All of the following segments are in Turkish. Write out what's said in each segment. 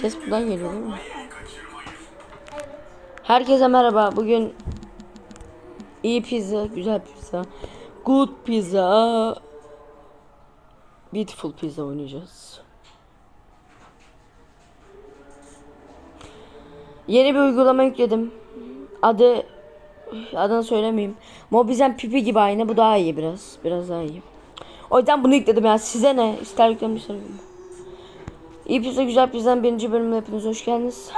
Ses buradan geliyor değil mi? Herkese merhaba. Bugün iyi pizza, güzel pizza, good pizza, beautiful pizza oynayacağız. Yeni bir uygulama yükledim. Adı adını söylemeyeyim. Mobizen pipi gibi aynı. Bu daha iyi biraz. Biraz daha iyi. O yüzden bunu yükledim ya. Size ne? İster yükleyin. İyi pizza güzel pizzanın birinci bölümüne hepiniz hoş geldiniz.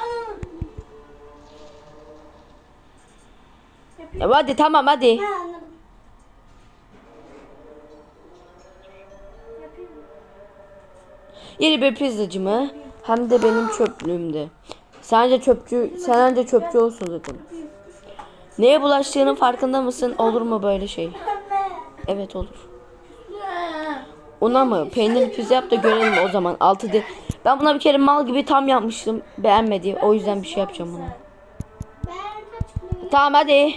Ya hadi tamam hadi. Yeni bir pizzacı mı? Hem de benim çöplüğümde. Sence çöpçü, sen önce çöpçü olsun zaten. Neye bulaştığının farkında mısın? Olur mu böyle şey? Evet olur. Una mı? Peynirli pizza yap da görelim o zaman. Altı de. Ben buna bir kere mal gibi tam yapmıştım. Beğenmedi. O yüzden bir şey yapacağım buna. Tamam hadi. 33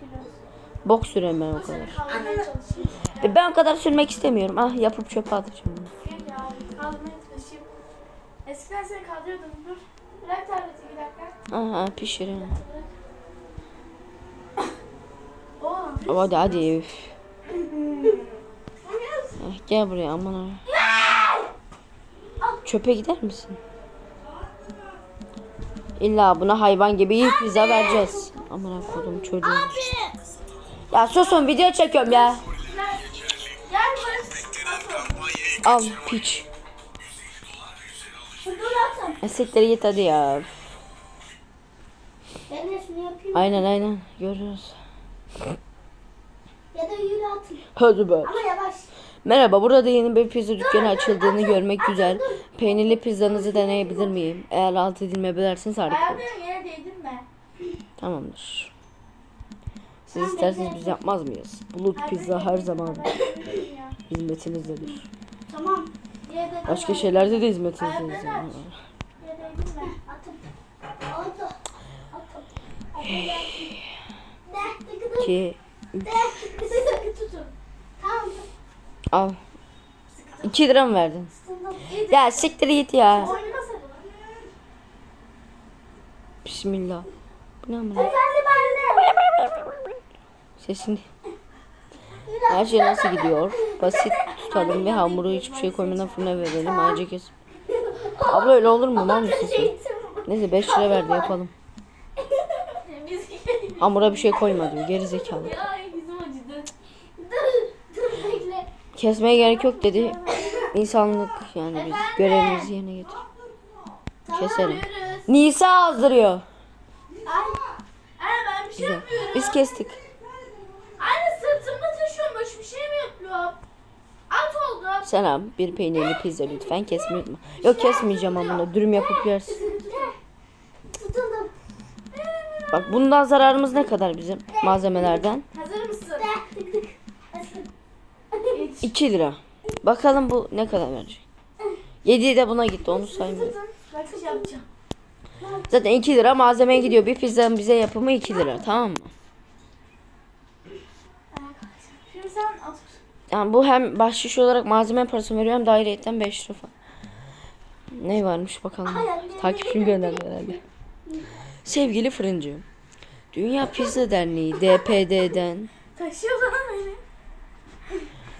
kilo. Bok sürüyorum ben o kadar. E, Ben o kadar sürmek istemiyorum. Ah yapıp çöpe atacağım bunu. Eskiden seni kaldırıyordum dur. Bırak tableti bir dakika. Aha pişirelim. Oo. Ama Hadi hadi. Üf. Gel buraya aman ha. Çöpe gider misin? İlla buna hayvan gibi iyi pizza vereceğiz. Aman kodum çocuğu. Ya susun video çekiyorum ya. Gel. Al piç. E, siktir git hadi ya. Aynen aynen görürüz. Ya da yürü atın. Hadi be. Ama. Merhaba, burada yeni bir pizza dükkanı açıldığını görmek güzel. Peynirli pizzanızı deneyebilir miyim? Eğer alt edilme bilerseniz harika olur. Ayağını yere değdirme. Tamamdır. Siz isterseniz biz yapmaz mıyız? Bulut pizza her zaman hizmetinizdedir. Tamam. Yere değdirme. Başka şeylerde de hizmetinizdedir. Yere değdirme. Atın. Ki. Al. 2 lira mı verdin? Ya siktir git ya. Bismillah. Bu ne amına? Sesini. Her şey nasıl gidiyor? Basit tutalım ve hamuru hiçbir şey koymadan fırına verelim. Ayrıca kes. Abla öyle olur mu? Mal mısın sen? Neyse 5 lira verdi yapalım. Hamura bir şey koyma diyor. Geri zekalı. Ay yüzüm acıdı. Dur. Dur bekle. Kesmeye gerek yok dedi. İnsanlık yani biz görevimizi yerine getir. Keselim. Nisa azdırıyor. Güzel. Biz kestik. Anne sırtımda taşıyorum. Boş bir şey mi yapıyorum? At oldu. Selam. Bir peynirli pizza lütfen unutma. Yok kesmeyeceğim ama bunu. Dürüm yapıp yersin. Bak bundan zararımız ne kadar bizim malzemelerden? Hazır mısın? 2 lira. Bakalım bu ne kadar verecek. 7 de buna gitti onu saymıyorum. Zaten 2 lira malzemeye gidiyor. Bir pizzanın bize yapımı 2 lira tamam mı? Yani bu hem bahşiş olarak malzeme parası veriyor hem de ayrıyetten 5 lira falan. Ne varmış bakalım. Takipçim gönderdi herhalde. Sevgili fırıncı. Dünya Pizza Derneği DPD'den Taşıyor lan beni.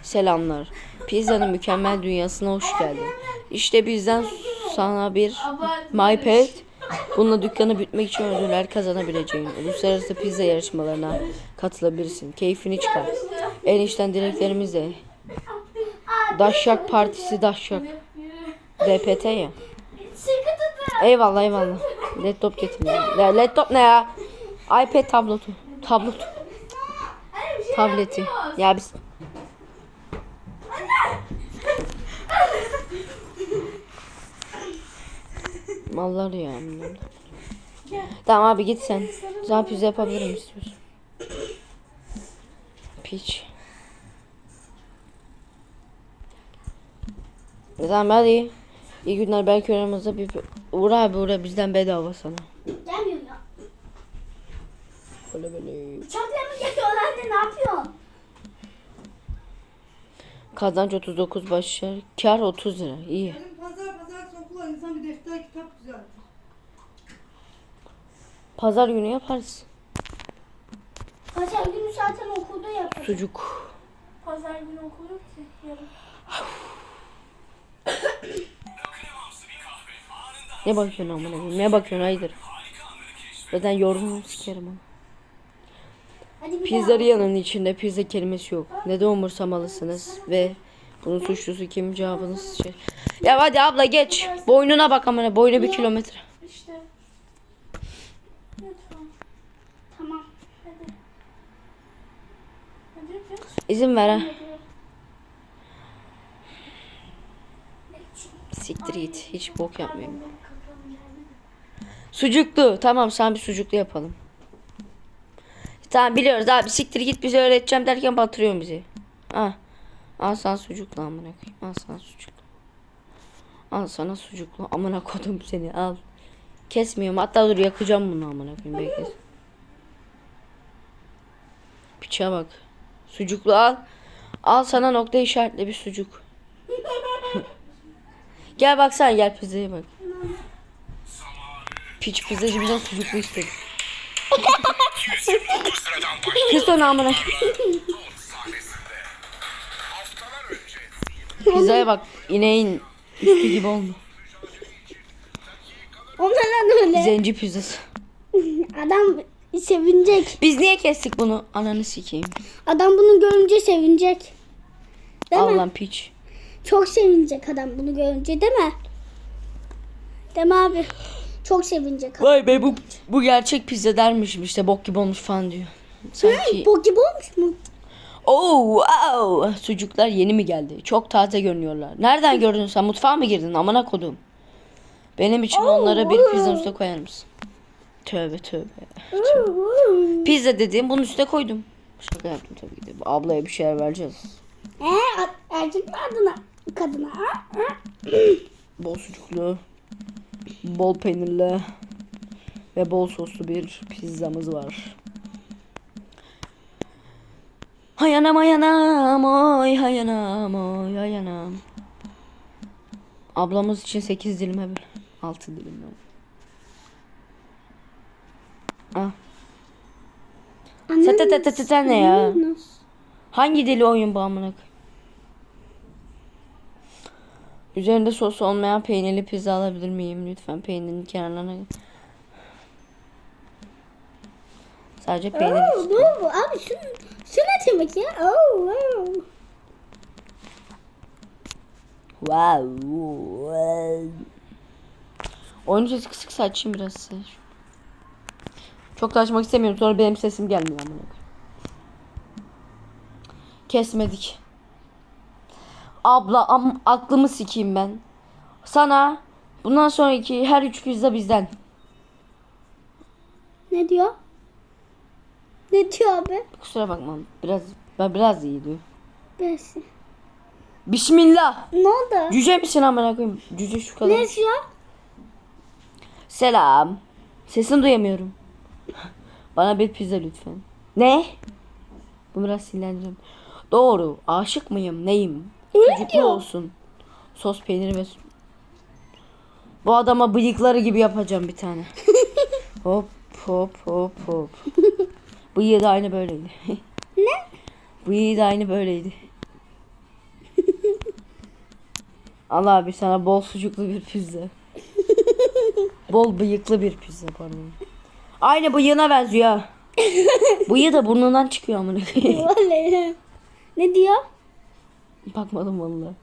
Selamlar. Pizzanın mükemmel dünyasına hoş geldin. İşte bizden sana bir MyPad. Bununla dükkanı bütmek için ödüller kazanabileceğin uluslararası pizza yarışmalarına katılabilirsin. Keyfini çıkar. En içten dileklerimizle. Daşşak Partisi Daşşak. DPT ya. Eyvallah eyvallah. Laptop getirdim. Ya laptop ne ya? iPad tablotu. Tablot. Tableti. Ya biz Mallar ya. Tamam abi git sen. Sana pizza yapabilirim istiyorsun. Piç. Tamam hadi. İyi günler belki aramızda bir Uğur abi uğra bizden bedava sana. Gelmiyor ya. Böyle böyle. Çantaya mı geliyor anne ne yapıyorsun? Kazanç 39 başlar. Kar 30 lira. İyi. Pazar pazar sokulan defter kitap güzeldir. Pazar günü yaparız. Pazar günü zaten okulda yaparız. Sucuk. Pazar günü okul yok ki yarın. Ne bakıyorsun amına koyayım? Ne bakıyorsun haydır? Zaten yorumumu sikerim ama. Hadi bir Pizzeriyanın içinde pizza kelimesi yok. Neden umursamalısınız ve bunun suçlusu kim cevabınız şey. Ya hadi abla geç. Boynuna bak amına boynu bir kilometre. İşte. Lütfen. Tamam. Hadi. Hadi geç. İzin ver ha. Siktir git. Hiç bok yapmayayım. Sucuklu. Tamam sen bir sucuklu yapalım. Tamam biliyoruz abi siktir git bize öğreteceğim derken batırıyorsun bizi. Ah. Al sana sucuklu amına koyayım. Al sana sucuklu. Al sana sucuklu. Amına kodum seni al. Kesmiyorum. Hatta dur yakacağım bunu amına koyayım. Bekle. Piça bak. Sucuklu al. Al sana nokta işaretli bir sucuk. gel bak sen gel pizzaya bak. Piç pizzacı bizden sucuklu istedi. Kız onu amına. Pizzaya bak. ineğin üstü gibi oldu. Onlardan öyle. Zenci pizzası. Adam sevinecek. Biz niye kestik bunu? Ananı sikeyim. Adam bunu görünce sevinecek. Değil mi? Allah'ım piç. Çok sevinecek adam bunu görünce değil mi? Değil mi abi? Çok sevinecek adam. Vay be bu bu gerçek pizza dermişim işte bok gibi olmuş falan diyor. Sanki Bok gibi olmuş mu? Oh wow. Sucuklar yeni mi geldi? Çok taze görünüyorlar. Nereden gördün sen? Mutfağa mı girdin? Amına kodum. Benim için onlara bir pizza üstüne koyar mısın? Tövbe tövbe. Pizza dediğim bunun üstüne koydum. Şaka yaptım tabii ki de. Ablaya bir şeyler vereceğiz. Ee, erkek mi adına? Kadına. Bol sucuklu, bol peynirli ve bol soslu bir pizzamız var. Hayanam hayanam oy hayanam oy hayanam. Ablamız için 8 dilime böl. 6 dilim. Ah. Sen te te te te te ne ya? Hangi dili oyun bu amına? Üzerinde sos olmayan peynirli pizza alabilir miyim? Lütfen peynirin kenarlarına. Sadece peynir. Oo, bu, bu. Abi şunu, şu ne demek ya? Oo, wow. Wow. Oyun sesi kısık açayım biraz size. Çok da açmak istemiyorum. Sonra benim sesim gelmiyor amına. Kesmedik. Abla am, aklımı sikeyim ben. Sana bundan sonraki her üç pizza bizden. Ne diyor? Ne diyor abi? Kusura bakma. Biraz ben biraz iyi diyor. Besi. Bismillah. Ne oldu? Cüce misin amına koyayım? Cüce şu kadar. Ne diyor? Selam. Sesini duyamıyorum. Bana bir pizza lütfen. Ne? Bu biraz sinirlendim. Doğru. Aşık mıyım? Neyim? Sucuklu olsun. Sos peyniri ve Bu adama bıyıkları gibi yapacağım bir tane. hop hop hop hop. Bıyığı da aynı böyleydi. Ne? Bıyığı da aynı böyleydi. Allah abi sana bol sucuklu bir pizza. bol bıyıklı bir pizza pardon. Aynı bıyığına benziyor. ha. Bıyığı da burnundan çıkıyor amına koyayım. Ne diyor? Bakmadım vallahi.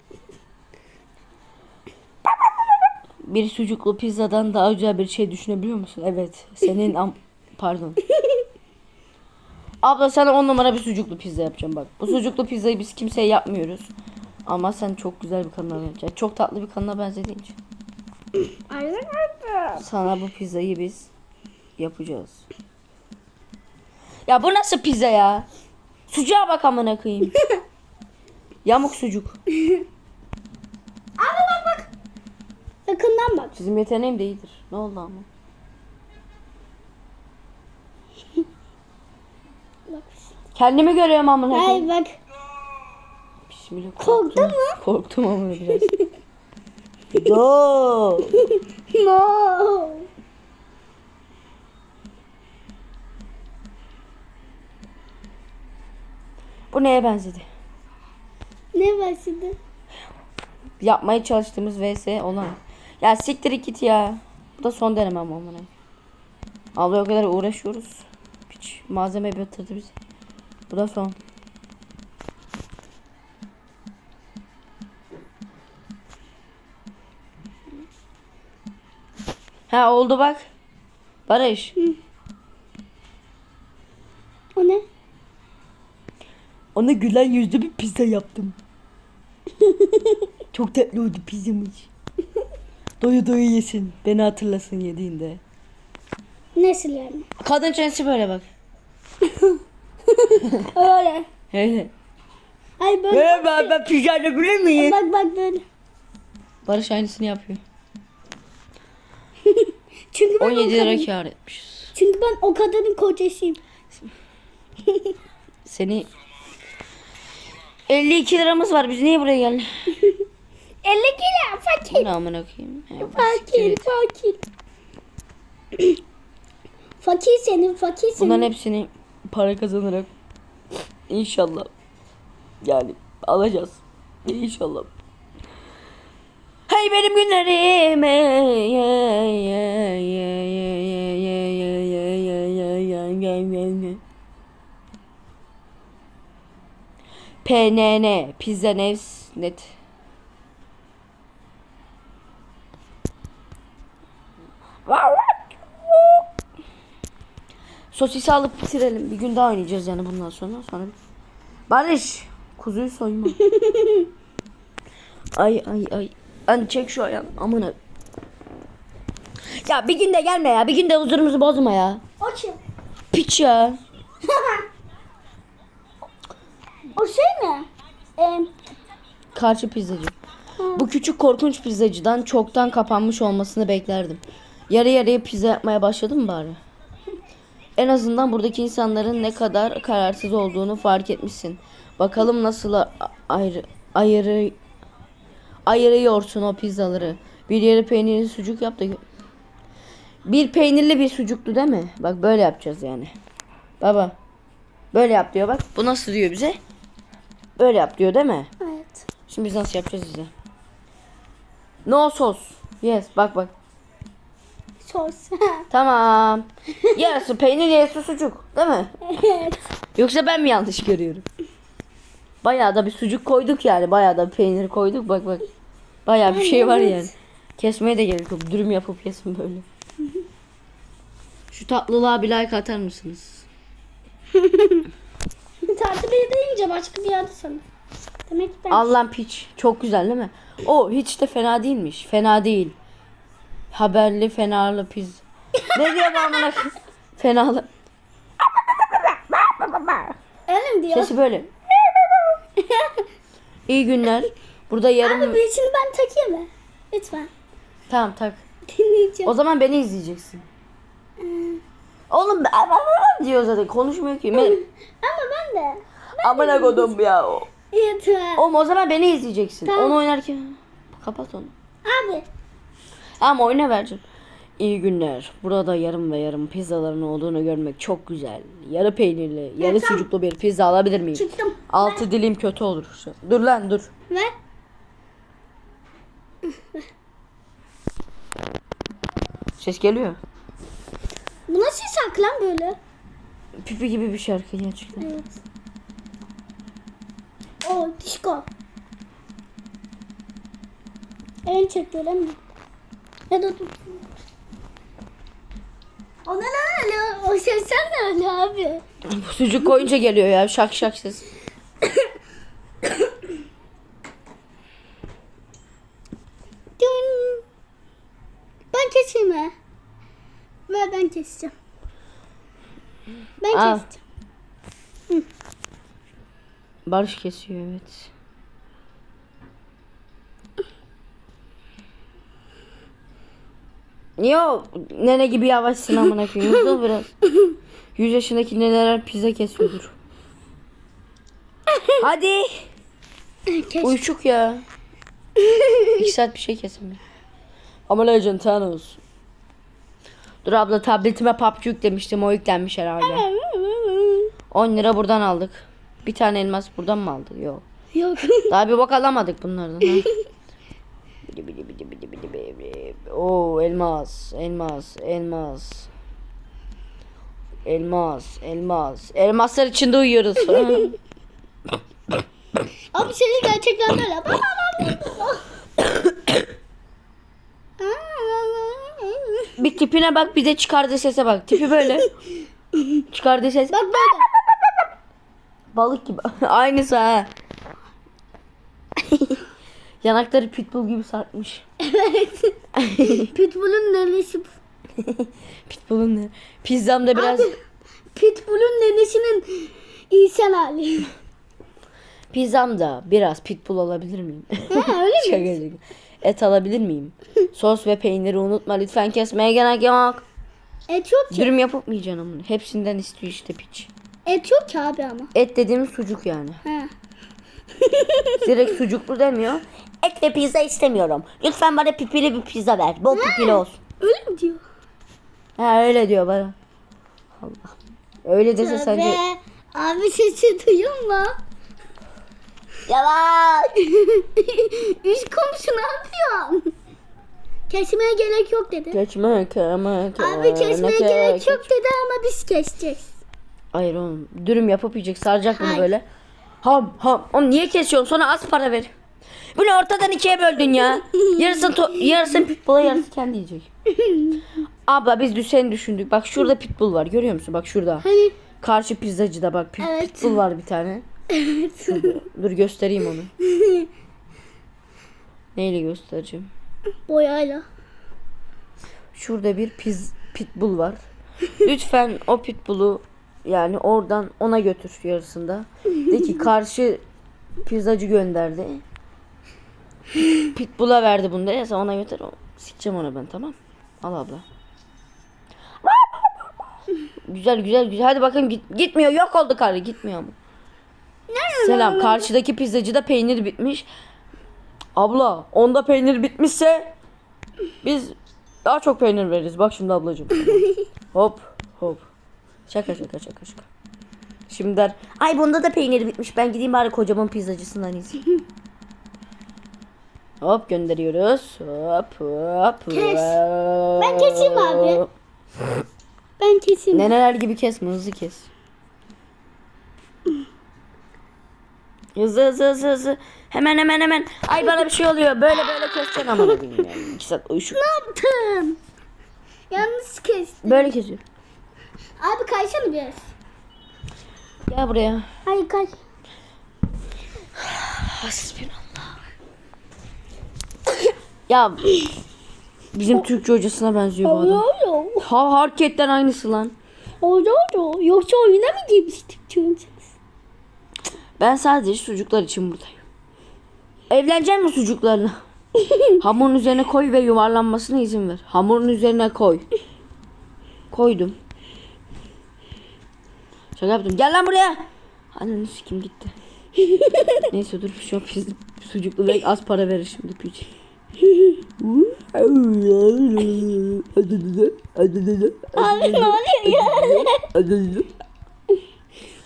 Bir sucuklu pizzadan daha güzel bir şey düşünebiliyor musun? Evet. Senin am pardon. Abla sana on numara bir sucuklu pizza yapacağım bak. Bu sucuklu pizzayı biz kimseye yapmıyoruz. Ama sen çok güzel bir kanına benziyorsun. Çok tatlı bir kanına benzediğin için. Arkadaşlar. Sana bu pizzayı biz yapacağız. Ya bu nasıl pizza ya? Sucuğa bak amına koyayım. Yamuk sucuk. Abi bak bak. Yakından bak. Sizin yeteneğim de iyidir. Ne oldu ama? Bak. Kendimi görüyorum amına Ay koyayım. bak. Bismillah. Korktun mu? Korktum ama biraz. Do. No. Bu neye benzedi? Ne başladı? Yapmaya çalıştığımız vs olan. Ya siktir git ya. Bu da son denemem amına. Abla o kadar uğraşıyoruz. Hiç malzeme batırdı bizi. Bu da son. Ha oldu bak. Barış. O ne? Ona gülen yüzlü bir pizza yaptım. Çok tatlı oldu pizzamız. Doyu doyu yesin. Beni hatırlasın yediğinde. Nasıl yani? Kadın çenesi böyle bak. Öyle. Öyle. Ay böyle. Böyle ben, ben pizza bilir miyim? Bak bak böyle. Barış aynısını yapıyor. Çünkü ben 17 o lira kadın, kar etmişiz. Çünkü ben o kadının kocasıyım. Seni 52 liramız var. Biz niye buraya geldik? 50 kilo fakir. Ne amına koyayım? Bu siktir Fakir fakir. fakir senin fakir senin. Bunların hepsini para kazanarak inşallah yani alacağız. İnşallah. Hey benim günlerim. Hey, Pizza Nevs Net Sosisi alıp bitirelim. Bir gün daha oynayacağız yani bundan sonra. Sonra Barış kuzuyu soyma. ay ay ay. Lan çek şu ayağını. Amına. Ya bir günde gelme ya. Bir günde huzurumuzu bozma ya. O kim? Piç ya. O şey mi? Ee, Karşı pizzacı. Bu küçük korkunç pizzacıdan çoktan kapanmış olmasını beklerdim. Yarı yarıya pizza yapmaya başladı mı bari? En azından buradaki insanların ne kadar kararsız olduğunu fark etmişsin. Bakalım nasıl ayrı ayırı ayırıyorsun o pizzaları. Bir yere peynirli sucuk yap da bir peynirli bir sucuklu değil mi? Bak böyle yapacağız yani. Baba. Böyle yap diyor bak. Bu nasıl diyor bize? Böyle yap diyor değil mi? evet. Şimdi biz nasıl yapacağız bize? No sos. Yes bak bak. Sos. Tamam. Yarısı peynir yarısı sucuk. Değil mi? evet. Yoksa ben mi yanlış görüyorum? Bayağı da bir sucuk koyduk yani. Bayağı da bir peynir koyduk. Bak bak. Bayağı bir şey var yani. Kesmeye de gerek yok. Dürüm yapıp yesin böyle. Şu tatlılığa bir like atar mısınız? Tatile deyince başka bir yerde sana. Demek ki ben Allah'ım piç. Çok güzel değil mi? O hiç de fena değilmiş. Fena değil. Haberli fenalı piz. Ne diyor amına koyayım? Fenalı. öyle diyor? Sesi böyle. İyi günler. Burada yarım... Abi bir şimdi ben takayım mı? Lütfen. Tamam tak. Dinleyeceğim. O zaman beni izleyeceksin. Oğlum diyor zaten konuşmuyor ki. Ben... Ama ben de. Amına kodum ya. o. Lütfen. Oğlum o zaman beni izleyeceksin. Tamam. Onu oynarken kapat onu. Abi. Ama oyuna vereceğim. İyi günler. Burada yarım ve yarım pizzaların olduğunu görmek çok güzel. Yarı peynirli, yarı tamam. sucuklu bir pizza alabilir miyim? Çıktım. Altı dilim kötü olur. Dur lan dur. Ve Ses geliyor. bu nasıl şarkı lan böyle? Pipi gibi bir şarkı gerçekten. Evet. O disco. En değil mi? Ya da dur. O ne lan öyle? O sesler ne öyle abi? Sucuk koyunca geliyor ya şak şak ses. Dün. Ben keseyim mi? Ver ben keseceğim. Ben Al. keseceğim. Barış kesiyor evet. Niye o nene gibi yavaşsın amına koyayım? Hızlı biraz. 100 yaşındaki neler pizza kesiyordur. Hadi. Kes. Uyuşuk ya. 2 saat bir şey kesemiyor. Ama Legend Thanos. Dur abla tabletime PUBG yüklemiştim. O yüklenmiş herhalde. 10 lira buradan aldık. Bir tane elmas buradan mı aldık? Yok. Yok. Daha bir bak alamadık bunlardan. Ha. Oo elmas, elmas, elmas. Elmas, elmas. Elmaslar içinde uyuyoruz. Abi seni gerçekten böyle. bir tipine bak bir de çıkardığı sese bak. Tipi böyle. Çıkardığı ses. Bak böyle. Balık gibi. Aynısı ha. Yanakları pitbull gibi sarkmış. Pitbull'un nenesi. Pitbull'un ne? Pizzam da biraz... Abi Pitbull'un nenesinin insan hali. Pizzam da biraz pitbull olabilir miyim? Ha, öyle mi? Şaka şaka. Et alabilir miyim? Sos ve peyniri unutma lütfen kesmeye gerek yok. Et yok ki. Dürüm yapıp mı yiyeceksin amına? Hepsinden istiyor işte piç. Et yok ki abi ama. Et dediğimiz sucuk yani. Ha. Direkt sucuklu demiyor. Et ve pizza istemiyorum. Lütfen bana pipili bir pizza ver. Bol pipili olsun. Öyle mi diyor? Ha öyle diyor bana. Allah. Öyle dese sence... Abi sesi duyuyor mu? Yalan. Üst komşu ne yapıyorsun? Kesmeye gerek yok dedi. Geçme keme Abi kesmeye gerek yok dedi ama biz keseceğiz. Hayır oğlum. Dürüm yapıp yiyecek. Saracak bunu Hayır. böyle. Ham ham. Oğlum niye kesiyorsun? Sonra az para ver. Bunu ortadan ikiye böldün ya. Yarısını, to- yarısını pitbull'a yarısı kendi yiyecek. Abla biz düşeni düşündük. Bak şurada pitbull var. Görüyor musun? Bak şurada. Hani Karşı pizzacıda bak pit- Evet. pitbull var bir tane. Şurada. Dur göstereyim onu. Neyle göstereceğim? boyayla. Şurada bir piz pitbull var. Lütfen o pitbull'u yani oradan ona götür yarısında. De ki karşı pizzacı gönderdi. Pitbull'a verdi bunu da ya ona götür. Sikeceğim ona ben tamam. Al abla. güzel güzel güzel. Hadi bakayım git, gitmiyor. Yok oldu karı gitmiyor mu? Selam. Karşıdaki pizzacıda peynir bitmiş. Abla onda peynir bitmişse biz daha çok peynir veririz. Bak şimdi ablacığım. hop hop. Şaka şaka şaka şaka. Şimdi der. Ay bunda da peynir bitmiş. Ben gideyim bari kocaman pizzacısından izleyeyim. hop gönderiyoruz. Hop hop. Kes. hop. Ben keseyim abi. Ben keseyim. Neneler gibi kesme hızlı kes. Hızlı hızlı hızlı hızlı. Hemen hemen hemen. Ay bana bir şey oluyor. Böyle böyle keseceksin ama ne bileyim yani. İki saat uyuşuk. yaptım? Yalnız kestim. Böyle kesiyor. Abi kaysana biraz. Gel buraya. Hayır kay. Hasbinallah. ya bizim Türkçe hocasına benziyor bu adam. Ha hareketten aynısı lan. Oluyor. Yoksa oyuna mı girmiştik çünkü? Ben sadece sucuklar için buradayım. Evlenecek mi sucuklarla? Hamurun üzerine koy ve yuvarlanmasına izin ver. Hamurun üzerine koy. Koydum. Şaka yaptım. Gel lan buraya. Ananı sikim gitti. Neyse dur şu an pis, sucuklu ve az para verir şimdi piç. Abi ne oluyor ya?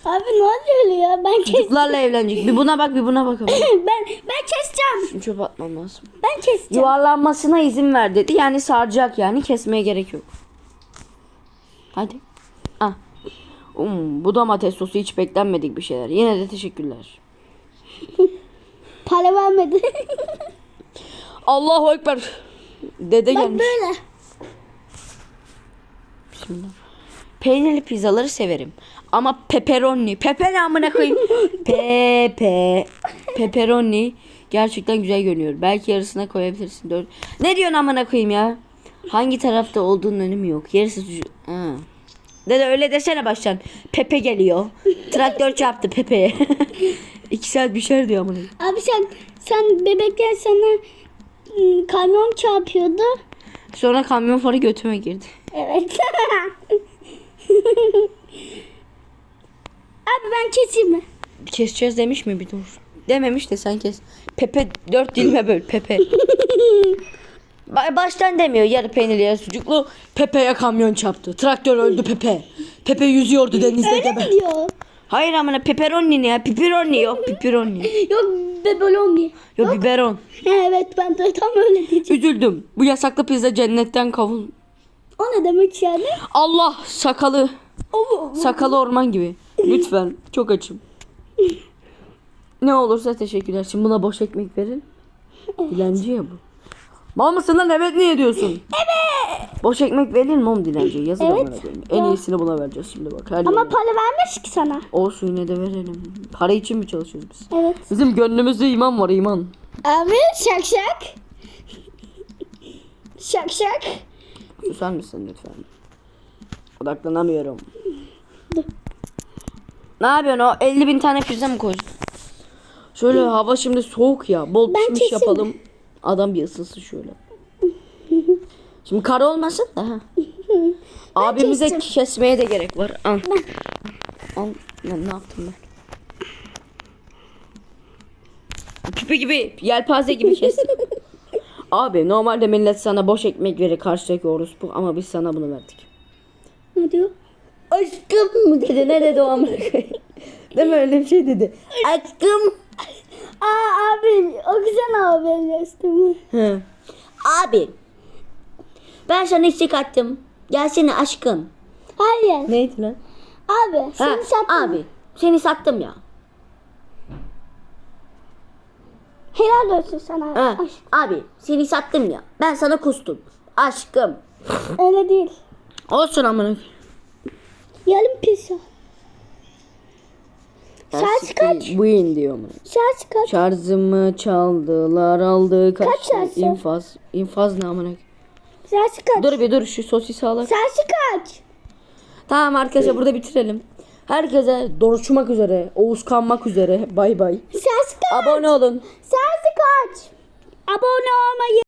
Abi ne oluyor ya? Ben kes Sucuklarla evlenecek. Bir buna bak bir buna bak. ben ben keseceğim. Şunu çöpe atmam lazım. Ben keseceğim. Yuvarlanmasına izin ver dedi. Yani saracak yani kesmeye gerek yok. Hadi. Um, bu domates sosu hiç beklenmedik bir şeyler. Yine de teşekkürler. Para vermedi. Allahu Ekber. Dede Bak gelmiş. böyle. Bismillah. Peynirli pizzaları severim. Ama pepperoni. Pepe ne amına koyayım. Pepe. Pepperoni gerçekten güzel görünüyor. Belki yarısına koyabilirsin. Dört. Ne diyorsun amına koyayım ya? Hangi tarafta olduğunun önemi yok. Yarısı. Ha. Dede öyle desene baştan. Pepe geliyor. Traktör çarptı Pepe'ye. İki saat bir şey diyor amına. Abi sen sen bebekken sana ım, kamyon çarpıyordu. Sonra kamyon farı götüme girdi. Evet. Abi ben keseyim mi? Keseceğiz demiş mi bir dur. Dememiş de sen kes. Pepe dört dilime böl Pepe. Ba- baştan demiyor yarı peynirli yarı sucuklu. Pepe'ye kamyon çarptı. Traktör öldü Pepe. Pepe yüzüyordu denizde Öyle gebe. mi diyor? Hayır amına pepperoni ne ya? Pepperoni yok pepperoni. Yok beboloni. Yok biberon. Evet ben de tam öyle diyeceğim. Üzüldüm. Bu yasaklı pizza cennetten kavul. O ne demek yani? Allah sakalı. Sakalı orman gibi. Lütfen. Çok açım. Ne olursa teşekkürler. Şimdi buna boş ekmek verin. Dilenci ya bu. Mal mısın lan evet niye diyorsun? Evet. Boş ekmek verir mi oğlum dilenciye? Yazık Evet. amına koyayım. En iyisini buna vereceğiz şimdi bak. Her Ama yerine. para vermiş ki sana. Olsun yine de verelim. Para için mi çalışıyoruz biz? Evet. Bizim gönlümüzde iman var iman. Abi şak şak. Şak şak. Susar mısın lütfen? Odaklanamıyorum. Ne yapıyorsun o 50 bin tane pizza mı koydun? Şöyle hava şimdi soğuk ya. Bol Ben pişmiş kesin- yapalım. Adam bir ısınsın şöyle. Şimdi kar olmasın da. ha. Abimize kestim. kesmeye de gerek var. Al. Al. Lan ne yaptım ben? Küpe gibi, yelpaze gibi kestim. Abi normalde millet sana boş ekmek verir karşıdaki orospu ama biz sana bunu verdik. Ne diyor? Aşkım mı dedi ne dedi o amına? Değil mi öyle bir şey dedi. Aşkım. Aa abi o güzel abi üstüme. He. Abi. Ben sana istek attım. Gelsene aşkım. Hayır. Neydi lan? Abi Ha, seni sattım. abi seni sattım ya. Helal olsun sana. Ha, abi seni sattım ya. Ben sana kustum. Aşkım. öyle değil. Olsun amına. koyayım. Yarım pizza. Saat kaç? git, Bu in diyor amına. Saat kaç? Şarjımı çaldılar aldı kaçtı. Kaç saat? İnfaz. İnfaz ne amına. Saat kaç? Dur bir dur şu sosisi alak. Saat kaç? Tamam arkadaşlar burada bitirelim. Herkese doruşmak üzere, Oğuz kanmak üzere. Bay bay. Saat kaç? Abone olun. Saat kaç? Abone olmayı